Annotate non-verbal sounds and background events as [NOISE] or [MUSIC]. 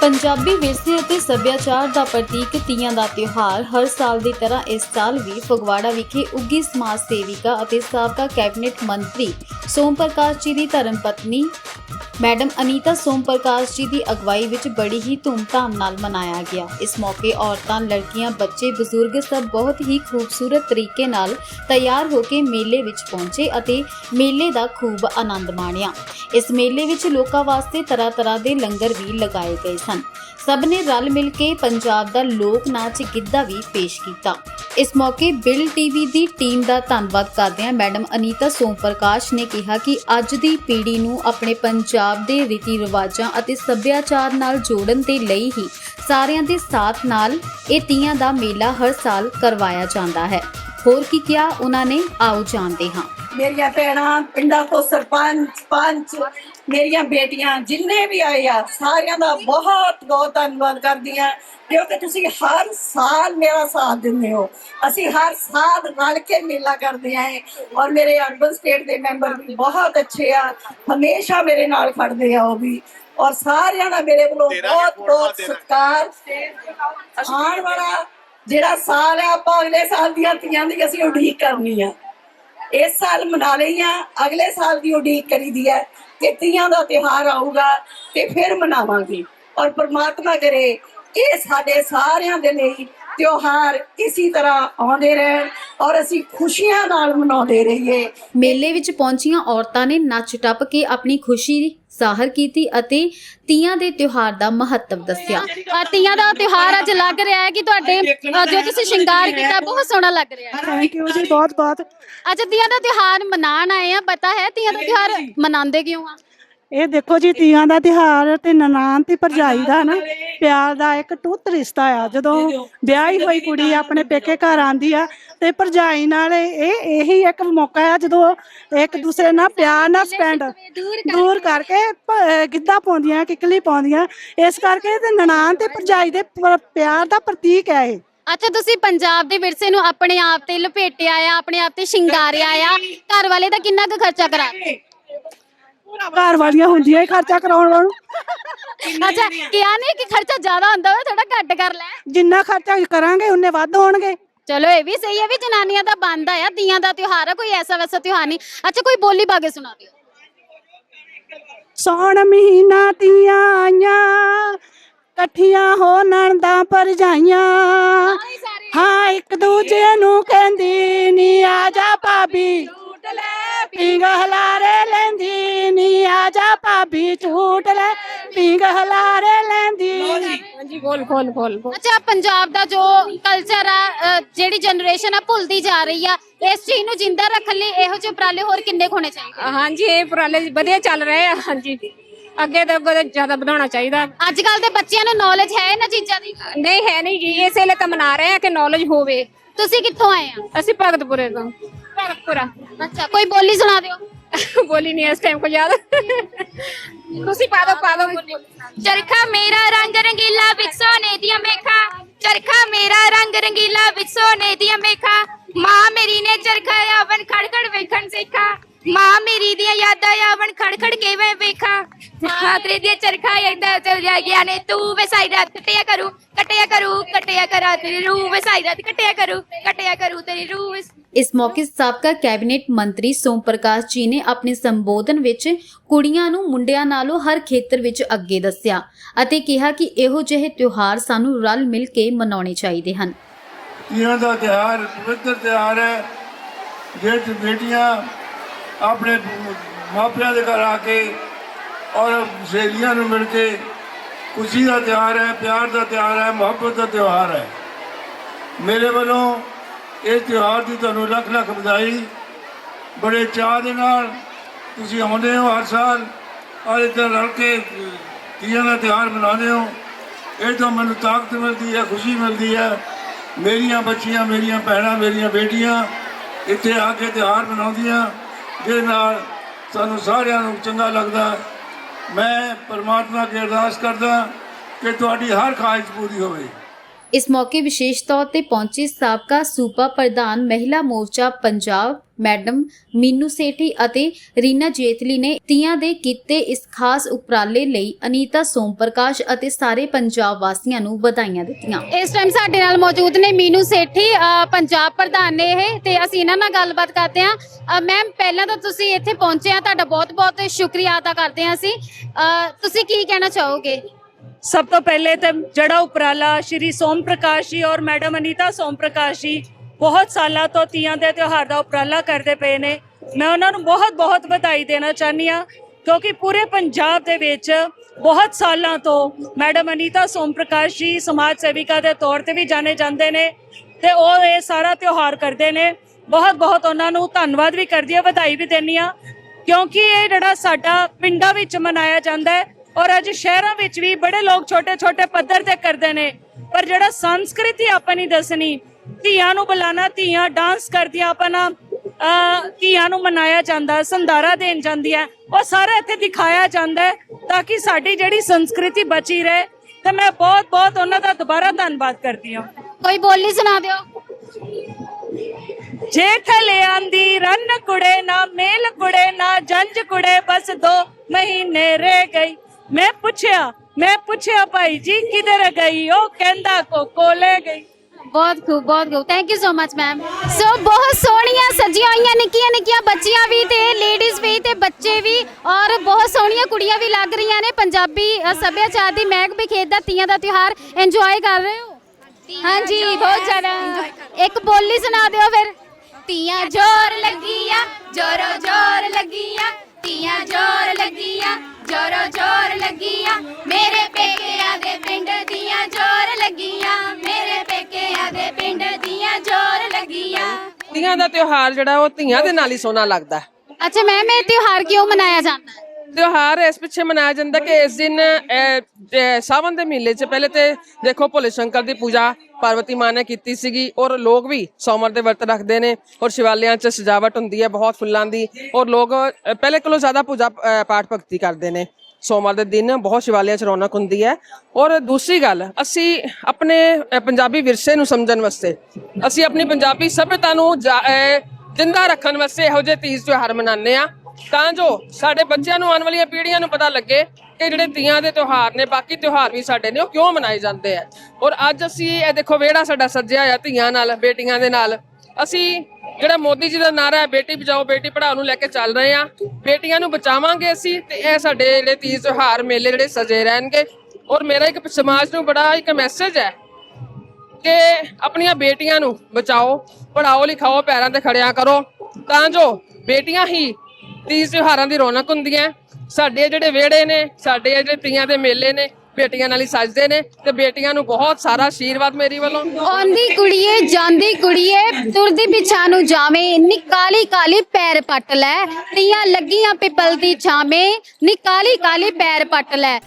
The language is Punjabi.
ਪੰਜਾਬੀ ਵਿਰਸੇ ਅਤੇ ਸੱਭਿਆਚਾਰ ਦਾ ਪ੍ਰਤੀਕ ਤੀਆਂ ਦਾ ਤਿਉਹਾਰ ਹਰ ਸਾਲ ਦੀ ਤਰ੍ਹਾਂ ਇਸ ਸਾਲ ਵੀ ਫਗਵਾੜਾ ਵਿਖੇ ਉੱਗੀ ਸਮਾਜ ਸੇਵਿਕਾ ਅਤੇ ਸਾਬਕਾ ਕੈਬਨਿਟ ਮੰਤਰੀ ਸੋਮ ਪ੍ਰਕਾਸ਼ ਜੀ ਦੀ ਧਰਮ ਪਤਨੀ ਮੈਡਮ ਅਨੀਤਾ ਸੋਮ ਪ੍ਰਕਾਸ਼ ਜੀ ਦੀ ਅਗਵਾਈ ਵਿੱਚ ਬੜੀ ਹੀ ਧੂਮਧਾਮ ਨਾਲ ਮਨਾਇਆ ਗਿਆ। ਇਸ ਮੌਕੇ ਔਰਤਾਂ, ਲੜਕੀਆਂ, ਬੱਚੇ, ਬਜ਼ੁਰਗ ਸਭ ਬਹੁਤ ਹੀ ਖੂਬਸੂਰਤ ਤਰੀਕੇ ਨਾਲ ਤਿਆਰ ਹੋ ਕੇ ਮੇਲੇ ਵਿੱਚ ਪਹੁੰਚੇ ਅਤੇ ਮੇਲੇ ਦਾ ਖੂਬ ਆਨੰਦ ਮਾਣਿਆ। ਇਸ ਮੇਲੇ ਵਿੱਚ ਲੋਕਾਂ ਵਾਸਤੇ ਤਰ੍ਹਾਂ ਤਰ੍ਹਾਂ ਦੇ ਲੰਗਰ ਵੀ ਲਗਾਏ ਗਏ ਸਨ। ਸਭ ਨੇ ਰਲ ਮਿਲ ਕੇ ਪੰਜਾਬ ਦਾ ਲੋਕ ਨਾਚ ਗਿੱਧਾ ਵੀ ਪੇਸ਼ ਕੀਤਾ। ਇਸ ਮੌਕੇ ਬਿਲ ਟੀਵੀ ਦੀ ਟੀਮ ਦਾ ਧੰਨਵਾਦ ਕਰਦਿਆਂ ਮੈਡਮ ਅਨੀਤਾ ਸੋਮ ਪ੍ਰਕਾਸ਼ ਨੇ ਕਿਹਾ ਕਿ ਅੱਜ ਦੀ ਪੀੜ੍ਹੀ ਨੂੰ ਆਪਣੇ ਪੰਜਾਬ ਦੇ ਰੀਤੀ ਰਿਵਾਜਾਂ ਅਤੇ ਸੱਭਿਆਚਾਰ ਨਾਲ ਜੋੜਨ ਦੇ ਲਈ ਹੀ ਸਾਰਿਆਂ ਦੇ ਸਾਥ ਨਾਲ ਇਹ ਤੀਆਂ ਦਾ ਮੇਲਾ ਹਰ ਸਾਲ ਕਰਵਾਇਆ ਜਾਂਦਾ ਹੈ। ਹੋਰ ਕੀ ਕਿਹਾ ਉਹਨਾਂ ਨੇ? ਆਓ ਜਾਣਦੇ ਹਾਂ। ਮੇਰੀਆਂ ਭੈਣਾਂ ਪਿੰਡਾਂ ਤੋਂ ਸਰਪੰਚ ਪੰਚ ਮੇਰੀਆਂ ਬੇਟੀਆਂ ਜਿੰਨੇ ਵੀ ਆਏ ਆ ਸਾਰਿਆਂ ਦਾ ਬਹੁਤ ਬਹੁਤ ਧੰਨਵਾਦ ਕਰਦੀ ਹਾਂ ਕਿਉਂਕਿ ਤੁਸੀਂ ਹਰ ਸਾਲ ਮੇਰਾ ਸਾਥ ਦਿੰਦੇ ਹੋ। ਅਸੀਂ ਹਰ ਸਾਲ ਰਲ ਕੇ ਮੇਲਾ ਕਰਦੇ ਆਏ ਔਰ ਮੇਰੇ ਅਰਬਨ ਸਟੇਟ ਦੇ ਮੈਂਬਰ ਵੀ ਬਹੁਤ ਅੱਛੇ ਆ। ਹਮੇਸ਼ਾ ਮੇਰੇ ਨਾਲ ਖੜਦੇ ਆ ਉਹ ਵੀ। ਔਰ ਸਾਰਿਆਂ ਦਾ ਮੇਰੇ ਵੱਲੋਂ ਬਹੁਤ ਬਹੁਤ ਸਤਿਕਾਰ। ਆਉਣ ਵਾਲਾ ਜਿਹੜਾ ਸਾਲ ਹੈ ਆਪਾਂ ਅਗਲੇ ਸਾਲ ਦੀਆਂ ਤੀਆਂ ਦੀ ਅਸੀਂ ਉਡੀਕ ਕਰਨੀ ਆ। ਇਸ ਸਾਲ ਮਨਾ ਲਈ ਆ, ਅਗਲੇ ਸਾਲ ਦੀ ਉਡੀਕ ਕਰੀਦੀ ਹੈ ਕਿ ਤੀਆਂ ਦਾ ਤਿਉਹਾਰ ਆਊਗਾ ਤੇ ਫਿਰ ਮਨਾਵਾਂਗੇ। ਔਰ ਪ੍ਰਮਾਤਮਾ ਕਰੇ, ਇਹ ਸਾਡੇ ਸਾਰਿਆਂ ਦੇ ਲਈ ਤਿਉਹਾਰ ਇਸੇ ਤਰ੍ਹਾਂ ਆਉਂਦੇ ਰਹਿਣ ਔਰ ਅਸੀਂ ਖੁਸ਼ੀਆਂ ਨਾਲ ਮਨਾਉਂਦੇ ਰਹੀਏ। ਮੇਲੇ ਵਿੱਚ ਪਹੁੰਚੀਆਂ ਔਰਤਾਂ ਨੇ ਨੱਚ ਟੱਪ ਕੇ ਆਪਣੀ ਖੁਸ਼ੀ ਜ਼ਾਹਰ ਕੀਤੀ ਅਤੇ ਤੀਆਂ ਦੇ ਤਿਉਹਾਰ ਦਾ ਮਹੱਤਵ ਦੱਸਿਆ। ਆ ਤੀਆਂ ਦਾ ਤਿਉਹਾਰ ਅੱਜ ਲੱਗ ਰਿਹਾ ਹੈ ਕਿ ਤੁਹਾਡੇ ਅ, ਜੋ ਤੁਸੀਂ ਸ਼ਿੰਗਾਰ ਕੀਤਾ ਬਹੁਤ ਸੋਹਣਾ ਲੱਗ ਰਿਹਾ ਹੈ। ਥੈਂਕ ਯੂ ਜੀ ਬਹੁਤ ਬਹੁਤ ਅੱਜ ਤੀਆਂ ਦਾ ਤਿਉਹਾਰ ਮਨਾਣ ਆਏ ਆ ਪਤਾ ਹੈ ਤੀਆਂ ਦਾ ਤਿਉਹਾਰ ਮਨਾਉਂਦੇ ਕਿਉਂ ਆ? ਇਹ ਦੇਖੋ ਜੀ, ਤੀਆਂ ਦਾ ਤਿਹਾਰ ਤੇ ਨਨਾਣ ਤੇ ਭਰਜਾਈ ਦਾ ਨਾ ਪਿਆਰ ਦਾ ਇੱਕ ਟੁੱਤ ਰਿਸ਼ਤਾ ਆ। ਜਦੋਂ ਵਿਆਹੀ ਹੋਈ ਕੁੜੀ ਆਪਣੇ ਪੇਕੇ ਘਰ ਆਂਦੀ ਆ ਤੇ ਭਰਜਾਈ ਨਾਲ ਇਹ, ਇਹੀ ਇੱਕ ਮੌਕਾ ਆ ਜਦੋਂ ਇੱਕ ਦੂਸਰੇ ਨਾਲ ਪਿਆਰ ਨਾਲ ਸਪੈਂਡ ਦੂਰ ਕਰਕੇ ਗਿੱਧਾ ਪਾਉਂਦੀਆਂ, ਕਿਕਲੀ ਪਾਉਂਦੀਆਂ। ਇਸ ਕਰਕੇ ਤੇ ਨਨਾਣ ਤੇ ਭਰਜਾਈ ਦੇ ਪਿਆਰ ਦਾ ਪ੍ਰਤੀਕ ਹੈ ਇਹ। ਅੱਛਾ, ਤੁਸੀਂ ਪੰਜਾਬ ਦੇ ਵਿਰਸੇ ਨੂੰ ਆਪਣੇ ਆਪ ਤੇ ਲਪੇਟਿਆ ਆ, ਆਪਣੇ ਆਪ ਤੇ ਸ਼ਿੰਗਾਰਿਆ ਆ। ਘਰ ਵਾਲੇ ਦਾ ਕਿੰਨਾ ਕੁ ਖਰਚਾ ਕਰਾ ਘਰ ਵਾਲੀਆਂ ਹੁੰਦੀਆਂ ਹੀ ਖਰਚਾ ਕਰਾਉਣ ਨੂੰ। ਅੱਛਾ ਕਿਹਾ ਨਹੀਂ ਕਿ ਖਰਚਾ ਜ਼ਿਆਦਾ ਹੁੰਦਾ ਵਾ ਥੋੜਾ ਘੱਟ ਕਰ ਲੈ। ਜਿੰਨਾ ਖਰਚਾ ਕਰਾਂਗੇ ਉਨੇ ਵੱਧ ਹੋਣਗੇ। ਚਲੋ ਇਹ ਵੀ ਸਹੀ ਹੈ ਵੀ ਜਨਾਨੀਆਂ ਦਾ ਬੰਦ ਆ ਤੀਆਂ ਦਾ ਤਿਉਹਾਰ ਆ ਕੋਈ ਐਸਾ ਵੈਸਾ ਤਿਉਹਾਰ ਨਹੀਂ। ਅੱਛਾ ਕੋਈ ਬੋਲੀ ਪਾ ਕੇ ਸੁਣਾ ਦਿਓ। ਸੌਣ ਮਹੀਨਾ ਤੀਆਂ ਆਈਆਂ ਇਕੱਠੀਆਂ ਹੋ ਨਣਦਾਂ ਪਰਜਾਈਆਂ ਹਾਂ ਇੱਕ ਦੂਜੇ ਨੂੰ ਕਹਿੰਦੀ ਨੀ ਆ ਜਾ ਭਾਬੀ। ਝੂਟ ਲੈ ਪਿੰਗ ਹਲਾਰੇ ਲੈਂਦੀ ਨੀ ਆ ਜਾ ਭਾਬੀ ਝੂਟ ਲੈ ਪਿੰਗ ਹਲਾਰੇ ਲੈਂਦੀ। ਹਾਂਜੀ ਬੋਲ ਬੋਲ ਬੋਲ ਬੋਲ। ਅੱਛਾ ਪੰਜਾਬ ਦਾ ਜੋ ਕਲਚਰ ਆ ਅ, ਜਿਹੜੀ ਜਨਰੇਸ਼ਨ ਆ ਭੁੱਲਦੀ ਜਾ ਰਹੀ ਆ ਇਸ ਚੀਜ਼ ਨੂੰ ਜਿੰਦਾ ਰੱਖਣ ਲਈ ਇਹੋ ਜਿਹੇ ਉਪਰਾਲੇ ਹੋਰ ਕਿੰਨੇ ਕੁ ਹੋਣੇ ਚਾਹੀਦੇ? ਹਾਂਜੀ ਇਹ ਉਪਰਾਲੇ ਵਧੀਆ ਚੱਲ ਰਹੇ ਆ ਹਾਂਜੀ। ਅੱਗੇ ਤੋਂ ਅੱਗੇ ਜ਼ਿਆਦਾ ਵਧਾਉਣਾ ਚਾਹੀਦਾ। ਅੱਜ ਕੱਲ ਦੇ ਬੱਚਿਆਂ ਨੂੰ ਨੌਲੇਜ ਹੈ ਇਹਨਾਂ ਚੀਜ਼ਾਂ ਦੀ? ਨਹੀਂ ਹੈ ਨਹੀਂ ਜੀ ਇਸੇ ਲਈ ਤਾਂ ਮਨਾ ਰਹੇ ਆ ਕਿ ਨੌਲੇਜ ਹੋਵੇ। ਤੁਸੀਂ ਕਿੱਥੋਂ ਆਏ ਆ? ਅਸੀਂ ਭਗਤਪੁਰੇ ਤੋਂ। ਅੱਛਾ। ਕੋਈ ਬੋਲੀ ਸੁਣਾ ਦਿਓ। [LAUGHS] ਬੋਲੀ ਨਹੀਂ ਇਸ ਟਾਈਮ ਕੋ ਯਾਦ। ਤੁਸੀਂ ਪਾ ਦੋ ਪਾ ਦੋ ਬੋਲੀ। ਚਰਖਾ ਮੇਰਾ ਰੰਗ ਰੰਗੀਲਾ ਵਿੱਚ ਸੋਨੇ ਦੀਆਂ ਮੇਖਾਂ। ਚਰਖਾ ਮੇਰਾ ਰੰਗ ਰੰਗੀਲਾ ਵਿੱਚ ਸੋਨੇ ਦੀਆਂ ਮੇਖਾਂ। ਮਾਂ ਮੇਰੀ ਨੇ ਚਰਖਾ ਆਵਣ ਖੜਖੜ ਵੇਖਣ ਸਿੱਖਾ। ਮਾਂ ਮੇਰੀ ਦੀਆਂ ਯਾਦਾਂ ਆਵਣ ਖੜਖੜ ਕੇ ਵੇ ਵੇਖਾਂ। ਮਾਂ ਤੇਰੇ ਦੀਆਂ ਚਰਖਾ ਏਦਾਂ ਚੱਲ ਜਾ ਗਿਆ ਨੇ। ਤੂੰ ਵਸਾਈ ਰਾਤ ਕਟਿਆ ਕਰੂ ਕਟਿਆ ਕਰੂ ਕਟਿਆ ਕਰਾ ਤੇਰੀ ਰੂਹ। ਵਸਾਈ ਰਾਤ ਕਟਿਆ ਕਰੂ ਕਟਿਆ ਕਰੂ ਤੇਰੀ ਰੂਹ। ਇਸ ਮੌਕੇ ਸਾਬਕਾ ਕੈਬਨਿਟ ਮੰਤਰੀ ਸੋਮ ਪ੍ਰਕਾਸ਼ ਜੀ ਨੇ ਆਪਣੇ ਸੰਬੋਧਨ ਵਿੱਚ ਕੁੜੀਆਂ ਨੂੰ ਮੁੰਡਿਆਂ ਨਾਲੋਂ ਹਰ ਖੇਤਰ ਵਿੱਚ ਅੱਗੇ ਦੱਸਿਆ ਅਤੇ ਕਿਹਾ ਕਿ ਇਹੋ ਜਿਹੇ ਤਿਉਹਾਰ ਸਾਨੂੰ ਰਲ ਮਿਲ ਕੇ ਮਨਾਉਣੇ ਚਾਹੀਦੇ ਹਨ। ਤੀਆਂ ਦਾ ਤਿਉਹਾਰ ਪਵਿੱਤਰ ਤਿਉਹਾਰ ਹੈ। 'ਚ ਬੇਟੀਆਂ ਆਪਣੇ ਮਾਪਿਆਂ ਦੇ ਘਰ ਆ ਕੇ ਔਰ ਸਹੇਲੀਆਂ ਨੂੰ ਮਿਲ ਕੇ ਖੁਸ਼ੀ ਦਾ ਤਿਉਹਾਰ ਹੈ, ਪਿਆਰ ਦਾ ਤਿਉਹਾਰ ਹੈ, ਮੁਹੱਬਤ ਦਾ ਤਿਉਹਾਰ ਹੈ। ਮੇਰੇ ਵੱਲੋਂ ਇਸ ਤਿਉਹਾਰ ਦੀ ਤੁਹਾਨੂੰ ਲੱਖ ਲੱਖ ਵਧਾਈ। ਬੜੇ ਚਾਅ ਦੇ ਨਾਲ ਤੁਸੀਂ ਆਉਂਦੇ ਹੋ ਹਰ ਸਾਲ ਔਰ ਇੱਥੇ ਰਲ ਕੇ ਤੀਆਂ ਦਾ ਤਿਉਹਾਰ ਮਨਾਉਂਦੇ ਹੋ। ਇਹ ਤੋਂ ਮੈਨੂੰ ਤਾਕਤ ਮਿਲਦੀ ਹੈ, ਖੁਸ਼ੀ ਮਿਲਦੀ ਹੈ। ਮੇਰੀਆਂ ਬੱਚੀਆਂ, ਮੇਰੀਆਂ ਭੈਣਾਂ, ਮੇਰੀਆਂ ਬੇਟੀਆਂ ਇੱਥੇ ਆ ਕੇ ਤਿਉਹਾਰ ਮਨਾਉਂਦੀਆਂ। ਜਿਹਦੇ ਨਾਲ ਸਾਨੂੰ ਸਾਰਿਆਂ ਨੂੰ ਚੰਗਾ ਲੱਗਦਾ। ਮੈਂ ਪਰਮਾਤਮਾ ਅੱਗੇ ਅਰਦਾਸ ਕਰਦਾ ਕਿ ਤੁਹਾਡੀ ਹਰ ਖਾਹਿਸ਼ ਪੂਰੀ ਹੋਵੇ। ਇਸ ਮੌਕੇ ਵਿਸ਼ੇਸ਼ ਤੌਰ ਤੇ ਪਹੁੰਚੇ ਸਾਬਕਾ ਸੂਬਾ ਪ੍ਰਧਾਨ ਮਹਿਲਾ ਮੋਰਚਾ ਪੰਜਾਬ ਮੈਡਮ ਮੀਨੂ ਸੇਠੀ ਅਤੇ ਰੀਨਾ ਜੇਤਲੀ ਨੇ ਤੀਆਂ ਦੇ ਕੀਤੇ ਇਸ ਖਾਸ ਉਪਰਾਲੇ ਲਈ ਅਨੀਤਾ ਸੋਮ ਪ੍ਰਕਾਸ਼ ਅਤੇ ਸਾਰੇ ਪੰਜਾਬ ਵਾਸੀਆਂ ਨੂੰ ਵਧਾਈਆਂ ਦਿੱਤੀਆਂ। ਇਸ ਟਾਈਮ ਸਾਡੇ ਨਾਲ ਮੌਜੂਦ ਨੇ ਮੀਨੂ ਸੇਠੀ ਅ, ਪੰਜਾਬ ਪ੍ਰਧਾਨ ਨੇ ਇਹ ਤੇ ਅਸੀਂ ਇਹਨਾਂ ਨਾਲ ਗੱਲਬਾਤ ਕਰਦੇ ਹਾਂ। ਮੈਮ ਪਹਿਲਾਂ ਤਾਂ ਤੁਸੀਂ ਇੱਥੇ ਪਹੁੰਚੇ ਆ ਤੁਹਾਡਾ ਬਹੁਤ-ਬਹੁਤ ਸ਼ੁਕਰੀਆ ਅਦਾ ਕਰਦੇ ਹਾਂ ਅਸੀਂ। ਅ, ਤੁਸੀਂ ਕੀ ਕਹਿਣਾ ਚਾਹੋਗੇ? ਸਭ ਤੋਂ ਪਹਿਲੇ ਤੇ ਜਿਹੜਾ ਉਪਰਾਲਾ ਸ਼੍ਰੀ ਸੋਮ ਪ੍ਰਕਾਸ਼ ਜੀ ਔਰ ਮੈਡਮ ਅਨੀਤਾ ਸੋਮ ਪ੍ਰਕਾਸ਼ ਜੀ ਬਹੁਤ ਸਾਲਾਂ ਤੋਂ ਤੀਆਂ ਦੇ ਤਿਉਹਾਰ ਦਾ ਉਪਰਾਲਾ ਕਰਦੇ ਪਏ ਨੇ। ਮੈਂ ਉਹਨਾਂ ਨੂੰ ਬਹੁਤ-ਬਹੁਤ ਵਧਾਈ ਦੇਣਾ ਚਾਹਨੀ ਆ ਕਿਉਂਕਿ ਪੂਰੇ ਪੰਜਾਬ ਦੇ ਵਿੱਚ ਬਹੁਤ ਸਾਲਾਂ ਤੋਂ ਮੈਡਮ ਅਨੀਤਾ ਸੋਮ ਪ੍ਰਕਾਸ਼ ਜੀ ਸਮਾਜ ਸੇਵਿਕਾ ਦੇ ਤੌਰ ਤੇ ਵੀ ਜਾਣੇ ਜਾਂਦੇ ਨੇ ਤੇ ਉਹ ਇਹ ਸਾਰਾ ਤਿਉਹਾਰ ਕਰਦੇ ਨੇ। ਬਹੁਤ-ਬਹੁਤ ਉਹਨਾਂ ਨੂੰ ਧੰਨਵਾਦ ਵੀ ਕਰਦੀ ਆ ਵਧਾਈ ਵੀ ਦੇਣੀ ਆ ਕਿਉਂਕਿ ਇਹ ਜਿਹੜਾ ਸਾਡਾ ਪਿੰਡਾਂ ਵਿੱਚ ਮਨਾਇਆ ਜਾਂਦਾ ਹੈ ਔਰ ਅੱਜ ਸ਼ਹਿਰਾਂ ਵਿੱਚ ਵੀ ਬੜੇ ਲੋਕ ਛੋਟੇ-ਛੋਟੇ ਪੱਧਰ ਤੇ ਕਰਦੇ ਨੇ। ਪਰ ਜਿਹੜਾ ਸੰਸਕ੍ਰਿਤੀ ਆਪਾਂ ਨਹੀਂ ਦੱਸਣੀ ਧੀਆਂ ਨੂੰ ਬੁਲਾਣਾ ਧੀਆਂ ਡਾਂਸ ਕਰਦੀਆਂ ਆਪਣਾ ਧੀਆਂ ਨੂੰ ਮਨਾਇਆ ਜਾਂਦਾ ਸੰਧਾਰਾ ਦੇਣ ਜਾਂਦੀ ਹੈ। ਉਹ ਸਾਰਾ ਇੱਥੇ ਦਿਖਾਇਆ ਜਾਂਦਾ ਹੈ ਤਾਂ ਕਿ ਸਾਡੀ ਜਿਹੜੀ ਸੰਸਕ੍ਰਿਤੀ ਬਚੀ ਰਹੇ। ਤੇ ਮੈਂ ਬਹੁਤ-ਬਹੁਤ ਉਹਨਾਂ ਦਾ ਦੁਬਾਰਾ ਧੰਨਵਾਦ ਕਰਦੀ ਹਾਂ। ਕੋਈ ਬੋਲੀ ਸੁਣਾ ਦਿਓ। ਜੇਠ ਲਿਆਂਦੀ ਰਨ ਕੁੜੇ ਨਾ ਮੇਲ ਕੁੜੇ ਨਾ ਜੰਜ ਕੁੜੇ ਬਸ ਦੋ ਮਹੀਨੇ ਰਹਿ ਗਈ। ਮੈਂ ਪੁੱਛਿਆ ਮੈਂ ਪੁੱਛਿਆ ਭਾਈ ਜੀ ਕਿਧਰ ਗਈ? ਉਹ ਕਹਿੰਦਾ ਕੋਕੋ ਲੈ ਗਈ। ਬਹੁਤ ਖੂਬ ਬਹੁਤ ਖੂਬ thank you so much ma'am so ਬਹੁਤ ਸੋਹਣੀਆਂ ਸਜੀਆਂ ਹੋਈਆਂ ਨਿੱਕੀਆਂ ਨਿੱਕੀਆਂ ਬੱਚੀਆਂ ਵੀ ਤੇ ਲੇਡੀਜ਼ ਵੀ ਤੇ ਬੱਚੇ ਵੀ ਔਰ ਬਹੁਤ ਸੋਹਣੀਆਂ ਕੁੜੀਆਂ ਵੀ ਲੱਗ ਰਹੀਆਂ ਨੇ। ਪੰਜਾਬੀ ਅ, ਸੱਭਿਆਚਾਰ ਦੀ ਮਹਿਕ ਵੀ ਖੇਡਦਾ ਤੀਆਂ ਦਾ ਤਿਉਹਾਰ ਇੰਜੋਏ ਕਰ ਰਹੇ ਹੋ? ਹਾਂਜੀ ਬਹੁਤ ਜ਼ਿਆਦਾ। ਇੱਕ ਬੋਲੀ ਸੁਣਾ ਦਿਓ ਫਿਰ। ਤੀਆਂ ਜੋਰ ਲੱਗੀਆਂ ਜੋਰੋ ਜੋਰ ਲੱਗੀਆਂ ਤੀਆਂ ਜੋਰ ਲੱਗੀਆਂ ਜੋਰੋ ਜੋਰ ਲੱਗੀਆਂ ਮੇਰੇ ਪੇਕਿਆਂ ਤੀਆਂ ਦਾ ਤਿਉਹਾਰ ਜਿਹੜਾ ਉਹ ਧੀਆਂ ਦੇ ਨਾਲ ਹੀ ਸੋਹਣਾ ਲੱਗਦਾ। ਹੈ ਅੱਛਾ ਮੈਮ ਇਹ ਤਿਉਹਾਰ ਕਿਉਂ ਮਨਾਇਆ ਜਾਂਦਾ? ਹੈ ਤਿਉਹਾਰ ਇਸ ਪਿੱਛੇ ਮਨਾਇਆ ਜਾਂਦਾ ਕਿ ਇਸ ਦਿਨ ਅਹ, ਅਹ, ਸਾਵਨ ਦੇ ਮਹੀਨੇ 'ਚ ਪਹਿਲੇ ਤੇ ਦੇਖੋ ਭੋਲੇ ਸ਼ੰਕਰ ਦੀ ਪੂਜਾ ਪਾਰਵਤੀ ਮਾਂ ਨੇ ਕੀਤੀ ਸੀਗੀ ਔਰ ਲੋਕ ਵੀ ਸੋਮਵਾਰ ਦੇ ਵਰਤ ਰੱਖਦੇ ਨੇ ਔਰ ਸ਼ਿਵਾਲਿਆਂ 'ਚ ਸਜਾਵਟ ਹੁੰਦੀ ਹੈ ਬਹੁਤ ਫੁੱਲਾਂ ਦੀ ਔਰ ਲੋਕ ਅਹ, ਪਹਿਲੇ ਕੋਲੋਂ ਜ਼ਿਆਦਾ ਪੂਜਾ ਅਹ, ਪਾਠ ਭਗਤੀ ਕਰਦੇ ਨੇ। ਸੋਮਵਾਰ ਦੇ ਦਿਨ ਬਹੁਤ ਸ਼ਿਵਾਲਿਆਂ 'ਚ ਰੌਣਕ ਹੁੰਦੀ ਹੈ। ਔਰ ਦੂਸਰੀ ਗੱਲ, ਅਸੀਂ ਆਪਣੇ ਪੰਜਾਬੀ ਵਿਰਸੇ ਨੂੰ ਸਮਝਣ ਵਾਸਤੇ, ਅਸੀਂ ਆਪਣੀ ਪੰਜਾਬੀ ਸਭਿਅਤਾ ਨੂੰ ਜਾ- ਜਿੰਦਾ ਰੱਖਣ ਵਾਸਤੇ ਇਹੋ ਜਿਹੇ ਤੀਜ ਤਿਉਹਾਰ ਮਨਾਉਂਦੇ ਆ ਤਾਂ ਜੋ ਸਾਡੇ ਬੱਚਿਆਂ ਨੂੰ ਆਉਣ ਵਾਲੀਆਂ ਪੀੜ੍ਹੀਆਂ ਨੂੰ ਪਤਾ ਲੱਗੇ ਕਿ ਜਿਹੜੇ ਤੀਆਂ ਦੇ ਤਿਉਹਾਰ ਨੇ, ਬਾਕੀ ਤਿਉਹਾਰ ਵੀ ਸਾਡੇ ਨੇ, ਉਹ ਕਿਉਂ ਮਨਾਏ ਜਾਂਦੇ ਆ। ਔਰ ਅੱਜ ਅਸੀਂ, ਇਹ ਦੇਖੋ ਵਿਹੜਾ ਸਾਡਾ ਸੱਜਿਆ ਆ ਧੀਆਂ ਨਾਲ, ਬੇਟੀਆਂ ਦੇ ਨਾਲ। ਅਸੀਂ ਜਿਹੜਾ ਮੋਦੀ ਜੀ ਦਾ ਨਾਰਾ ਹੈ, ਬੇਟੀ ਬਚਾਓ, ਬੇਟੀ ਪੜਾਓ ਨੂੰ ਲੈ ਕੇ ਚੱਲ ਰਹੇ ਆ ਬੇਟੀਆਂ ਨੂੰ ਬਚਾਵਾਂਗੇ ਅਸੀਂ ਤੇ ਇਹ ਸਾਡੇ ਜਿਹੜੇ ਤੀਜ ਤਿਉਹਾਰ ਮੇਲੇ ਜਿਹੜੇ ਸਜੇ ਰਹਿਣਗੇ। ਔਰ ਮੇਰਾ ਇੱਕ ਸਮਾਜ ਨੂੰ ਬੜਾ ਇੱਕ ਮੈਸੇਜ ਹੈ ਕਿ ਆਪਣੀਆਂ ਬੇਟੀਆਂ ਨੂੰ ਬਚਾਓ ਪੜਾਓ ਲਿਖਾਓ, ਪੈਰਾਂ ਤੇ ਖੜਿਆ ਕਰੋ। ਤਾਂ ਜੋ ਬੇਟੀਆਂ ਹੀ ਤੀਜ ਤਿਉਹਾਰਾਂ ਦੀ ਰੌਣਕ ਹੁੰਦੀਆਂ। ਹੈ। ਸਾਡੇ ਜਿਹੜੇ ਵਿਹੜੇ ਨੇ, ਸਾਡੇ ਜਿਹੜੇ ਤੀਆਂ ਦੇ ਮੇਲੇ ਨੇ ਬੇਟੀਆਂ ਨਾਲ ਹੀ ਸਜਦੇ ਨੇ ਤੇ ਬੇਟੀਆਂ ਨੂੰ ਬਹੁਤ ਸਾਰਾ ਆਸ਼ੀਰਵਾਦ ਮੇਰੀ ਵੱਲੋਂ। ਆਉਂਦੀ ਕੁੜੀਏ, ਜਾਂਦੀ ਕੁੜੀਏ, ਤੁਰਦੀ ਪਿਛਾ ਨੂੰ ਜਾਵੇਂ, ਨੀ ਕਾਲੀ ਪੈਰ ਪੱਟ ਲੈ, ਤੀਆਂ ਲੱਗੀਆਂ ਪਿਪਲ ਦੀ ਛਾਵੇਂ, ਨੀ ਕਾਲੀ ਕਾਲੀ ਪੈਰ ਪੱਟ ਲੈ।